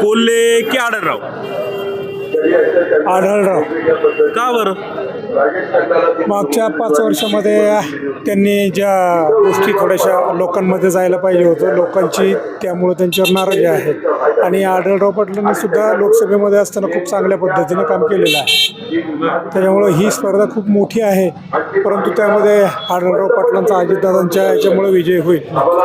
कोल्हे की आढळराव? आढळराव. का बरं? मागच्या पाच वर्षामध्ये त्यांनी ज्या गोष्टी थोड्याशा लोकांमध्ये जायला पाहिजे होतं लोकांची त्यामुळे त्यांच्यावर नाराजी आहे. आणि आढळराव पाटलांनी सुद्धा लोकसभेमध्ये असताना खूप चांगल्या पद्धतीनं काम केलेलं आहे. त्याच्यामुळं ही स्पर्धा खूप मोठी आहे. परंतु त्यामध्ये आढळराव पाटलांचा अजितदादांच्या याच्यामुळे विजय होईल.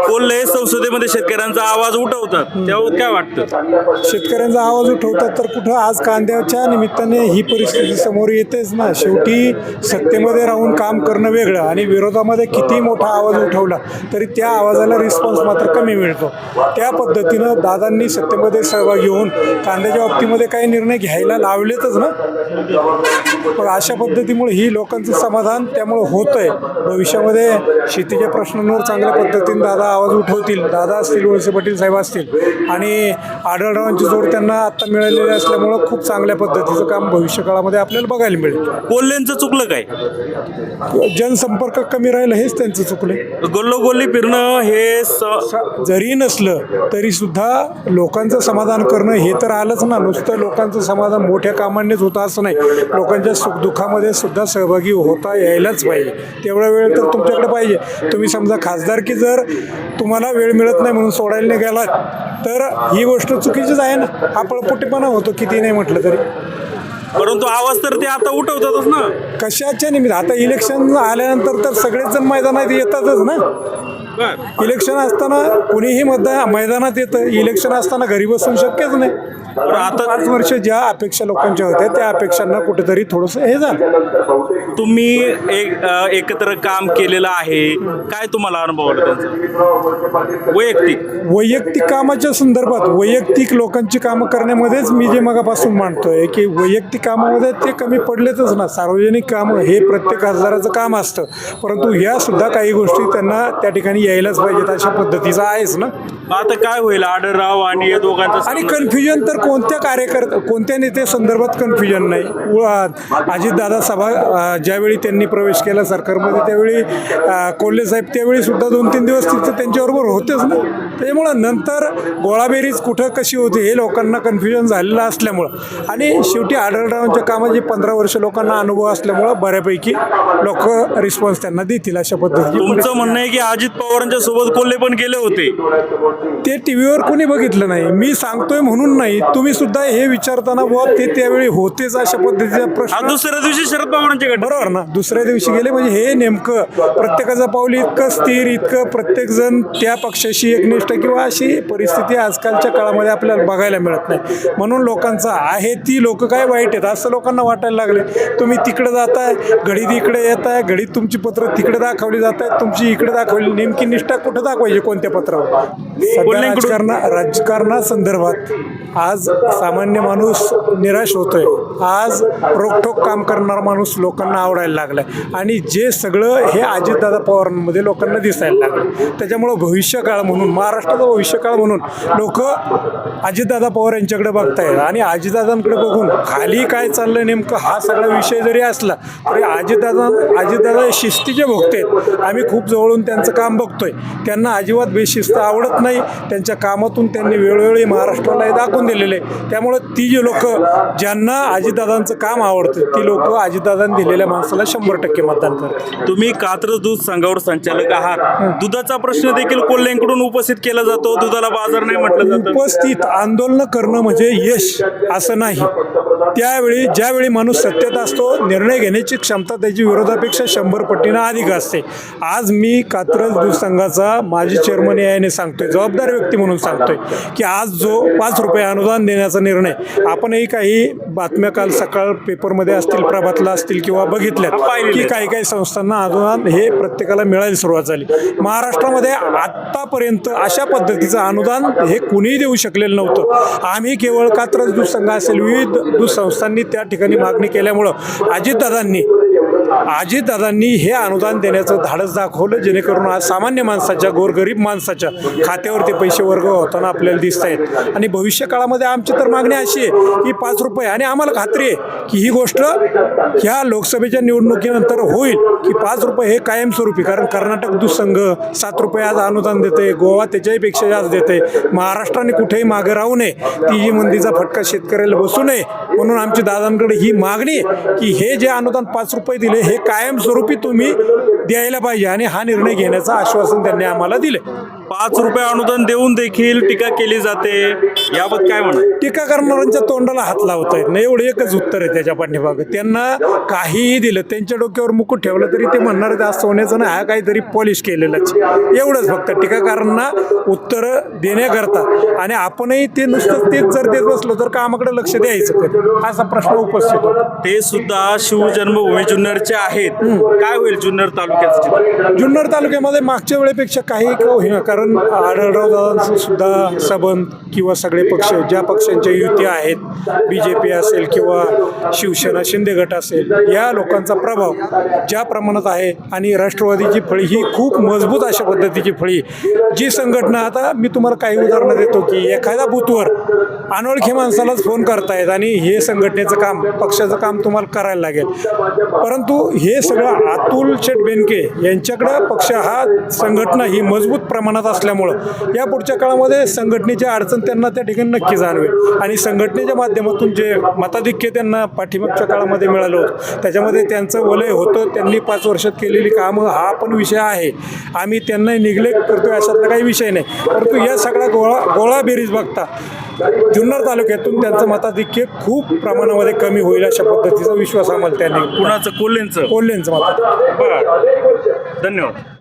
कोल्हे संसदेमध्ये शेतकऱ्यांचा आवाज उठवतात त्यावर काय वाटतं? शेतकऱ्यांचा आवाज उठवतात तर कुठं आज कांद्याच्या निमित्ताने ही परिस्थिती समोर येतेच ना. शेवटी सत्तेमध्ये राहून काम करणं वेगळं आणि विरोधामध्ये किती मोठा आवाज उठवला तरी त्या आवाजाला रिस्पॉन्स मात्र कमी मिळतो. त्या पद्धतीनं दादांनी सत्तेमध्ये सहभागी होऊन कांद्याच्या बाबतीमध्ये काही निर्णय घ्यायला लावलेतच ना. मग अशा पद्धतीमुळे ही लोकांचं समाधान त्यामुळं होतं आहे भविष्यामध्ये शेतीच्या प्रश्नांवर चांगल्या पद्धतीने दादा आवाज उठवतील. दादा असतील वळसे पाटील साहेब असतील. आणि आढळरावांची जोड त्यांना आत्ता मिळालेली असल्यामुळं खूप चांगल्या पद्धतीचं काम भविष्यकाळामध्ये आपल्याला बघायला मिळेल. कोल्हेंचं चुकलं काय? जनसंपर्क कमी राहिलं हेच त्यांचं चुकले गल्लोगल्ली फिरणं हे स- जरी नसलं तरी सुद्धा लोकांचं समाधान करणं हे तर आलंच ना. नुसतं लोकांचं समाधान मोठ्या कामांनीच होतं असं नाही. लोकांच्या सुखदुःखामध्ये सुद्धा सहभागी होता यायलाच पाहिजे. तेवढा वेळ तर तुमच्याकडे पाहिजे. तुम्ही समजा खासदारकी जर तुम्हाला वेळ मिळत नाही म्हणून सोडायला गेलात तर ही गोष्ट चुकीचीच आहे ना. हा पळपुटीपणा होतो किती नाही म्हटलं तरी. परंतु आवाज तर ते आता उठवतातच ना. कशाच्या निमित्त? आता इलेक्शन आल्यानंतर तर सगळेच जण मैदानात येतातच ना. इलेक्शन असताना कुणीही मतदान मैदानात येतं. इलेक्शन असताना घरी बसून शक्यच नाही. पण आता पाच वर्ष ज्या अपेक्षा लोकांच्या होत्या त्या अपेक्षांना कुठेतरी थोडंसं हे झालं. तुम्ही एक एकत्र काम केलेलं आहे. काय तुम्हाला अनुभव त्यांचा वैयक्तिक. वैयक्तिक कामाच्या संदर्भात वैयक्तिक लोकांची कामं करण्यामध्येच मी जे मगापासून मांडतोय की वैयक्तिक कामामध्ये ते कमी पडलेतच ना. सार्वजनिक कामं हे प्रत्येक खासदाराचं काम असतं. परंतु ह्या सुद्धा काही गोष्टी त्यांना त्या ठिकाणी यायलाच पाहिजेत अशा पद्धतीचं आहेच ना. आता काय होईल? आढळराव आणि या दोघांचं आणि? कन्फ्युजन तर कोणत्या कार्यकर्ता कोणत्या नेते संदर्भात कन्फ्युजन नाही? उ- अजितदादा सभा ज्यावेळी त्यांनी प्रवेश केला सरकारमध्ये त्यावेळी कोल्हे साहेब त्यावेळी सुद्धा दोन तीन दिवस तिथं त्यांच्याबरोबर होतेच ना? त्याच्यामुळं नंतर गोळाबेरीज कुठं कशी होती हे लोकांना कन्फ्युजन झालेलं असल्यामुळं. आणि शेवटी आढळरावांच्या कामाची पंधरा वर्ष लोकांना अनुभव असल्यामुळं बऱ्यापैकी लोक रिस्पॉन्स त्यांना देतील अशा पद्धतीची तुमचं म्हणणं आहे की अजित पवारांच्या सोबत कोल्हे पण गेले होते? ते टी व्हीवर कोणी बघितलं नाही. मी सांगतोय म्हणून नाही. तुम्ही सुद्धा हे विचारताना बुवा ते त्यावेळी होतेच अशा पद्धतीचा प्रश्न. दुसऱ्या दिवशी शरद पवारांचे गट. बरोबर ना? दुसऱ्या दिवशी गेले म्हणजे हे नेमकं प्रत्येकाचं पाऊल इतकं स्थिर इतकं प्रत्येक जण त्या पक्षाशी एकनिष्ठ किंवा अशी परिस्थिती आजकालच्या काळामध्ये आपल्याला बघायला मिळत नाही. म्हणून लोकांचं आहे ती लोक काय वाईट आहेत असं लोकांना वाटायला लागले. तुम्ही तिकडे जाताय घडीत इकडे येत आहे घडीत तुमची पत्र तिकडे दाखवली जात आहेत तुमची इकडे दाखवली. नेमकी निष्ठा कुठं दाखवायची कोणत्या पत्रावर? राजकारणा राजकारणासंदर्भात आज सामान्य माणूस निराश होतोय. आज रोखोक काम करणारा माणूस लोकांना आवडायला लागलाय. आणि जे सगळं हे अजितदादा पवारांमध्ये लोकांना दिसायला लागलं. त्याच्यामुळं भविष्यकाळ म्हणून महाराष्ट्राचा भविष्यकाळ म्हणून लोक अजितदादा पवार यांच्याकडे बघतायत. आणि अजितदादांकडे बघून खाली काय चाललंय नेमकं हा सगळा विषय जरी असला तरी अजितदादा अजितदादा हे शिस्तीचे भोगते. आम्ही खूप जवळून त्यांचं काम बघतोय. त्यांना अजिबात बेशिस्त आवडत नाही. त्यांच्या कामातून त्यांनी वेळोवेळी महाराष्ट्राला हे दाखवून दिलेले. त्यामुळं ती जी लोक ज्यांना अजितदादांचं काम आवडतं ती लोक अजितदादांनी दिलेल्या माणसाला शंभर टक्के मतदान करतात. तुम्ही कात्रज दूध संघावर संचालक आहात. दुधाचा प्रश्न देखील कोल्ह्यांकडून उपस्थित केला जातो दुधाला बाजार नाही म्हटलं जातं. उपस्थित आंदोलन करणं म्हणजे यश असं नाही. त्यावेळी ज्यावेळी माणूस सत्तेत असतो निर्णय घेण्याची क्षमता त्याची विरोधापेक्षा शंभर पटीनं अधिक असते. आज मी कात्रज दूध संघाचा माजी चेअरमन याने सांगतोय जबाबदार व्यक्ती म्हणून सांगतोय की आज जो पाच रुपये अनुदान देण्याचा निर्णय आपणही काही बातम्या काल सकाळ पेपरमध्ये असतील प्रभातला असतील किंवा बघितल्यात की काही काही संस्थांना अनुदान हे प्रत्येकाला मिळायला सुरुवात झाली. महाराष्ट्रामध्ये आत्तापर्यंत अशा पद्धतीचं अनुदान हे कुणीही देऊ शकलेलं नव्हतं. आम्ही केवळ कात्रज दूध संघ असेल विविध दूध संस्थांनी त्या ठिकाणी मागणी केल्यामुळं अजितदादांनी अजितदादांनी हे अनुदान देण्याचं धाडस दाखवलं जेणेकरून आज सामान्य माणसाच्या गोरगरीब माणसाच्या खात्यावरती पैसे वर्ग होताना आपल्याला दिसत आहेत. आणि भविष्य काळामध्ये आमची तर मागणी अशी आहे की पाच रुपये आणि आम्हाला खात्री आहे की ही गोष्ट ह्या लोकसभेच्या निवडणुकीनंतर होईल की पाच रुपये हे कायमस्वरूपी कारण कर्नाटक दुसंघ सात रुपये आज अनुदान देते गोवा त्याच्याहीपेक्षा जास्त देते महाराष्ट्राने कुठेही मागे राहू नये ती ही मंदीचा फटका शेतकऱ्याला बसू नये म्हणून आमची दादांकडे ही मागणी की हे जे अनुदान पाच रुपये दिले हे कायमस्वरूपी तुम्ही द्यायला पाहिजे आणि हा निर्णय घेण्याचं आश्वासन त्यांनी आम्हाला दिले पाच रुपये अनुदान देऊन देखील टीका केली जाते. याबाबत काय म्हणा टीका करणाऱ्यांच्या तोंडाला हात लावता येत नाही. एवढं एकच उत्तर आहे त्याच्या पाठीमागं. त्यांना काहीही दिलं त्यांच्या डोक्यावर मुकुट ठेवलं तरी ते म्हणणार ते आज सोन्याचं नाही हा काहीतरी पॉलिश केलेलंच एवढंच फक्त. टीकाकारांना उत्तरं देण्याकरता. आणि आपणही ते नुसतं तेच जर देत बसलो तर कामाकडे लक्ष द्यायचं कधी? असा प्रश्न उपस्थित होतो. ते सुद्धा शिवजन्मभूमी जुन्नरचे आहेत. काय होईल जुन्नर तालुक्याचं जुन्नर तालुक्यामध्ये मागच्या वेळेपेक्षा काही होईना कारण आढळराव दादांचं सुद्धा सबंध किंवा सगळे पक्ष ज्या पक्षांच्या युती आहेत बी जे पी असेल किंवा शिवसेना शिंदे गट असेल या लोकांचा प्रभाव ज्या प्रमाणात आहे आणि राष्ट्रवादीची फळी ही खूप मजबूत अशा पद्धतीची फळी. जी संघटना आता मी तुम्हाला काही उदाहरणं देतो की एखाद्या बूथवर अनोळखी माणसालाच फोन करतायत आणि हे संघटनेचं काम पक्षाचं काम तुम्हाला करायला लागेल. परंतु हे सगळं अतुल शेठ बेनके यांच्याकडं पक्ष हा संघटना ही मजबूत प्रमाणात असल्यामुळं या पुढच्या काळामध्ये संघटनेची अडचण त्यांना त्या ठिकाणी नक्की जाणवेल. आणि संघटनेच्या माध्यमातून जे मताधिक्य त्यांना पाठीमागच्या काळामध्ये मिळालं होतं त्याच्यामध्ये त्यांचं वलय होतं त्यांनी पाच वर्षात केलेली कामं हा पण विषय आहे. आम्ही त्यांना निग्लेक्ट करतोय अशातला काही विषय नाही. परंतु या सगळ्या गोळा गोळा बेरीज बघता जुन्नर तालुक्यातून त्यांचं मताधिक्य खूप प्रमाणामध्ये कमी होईल अशा पद्धतीचा विश्वास आम्हाला त्यांनी. कुणाचं? कोल्हेंचं. कोल्हेंचं मत. बरं. धन्यवाद.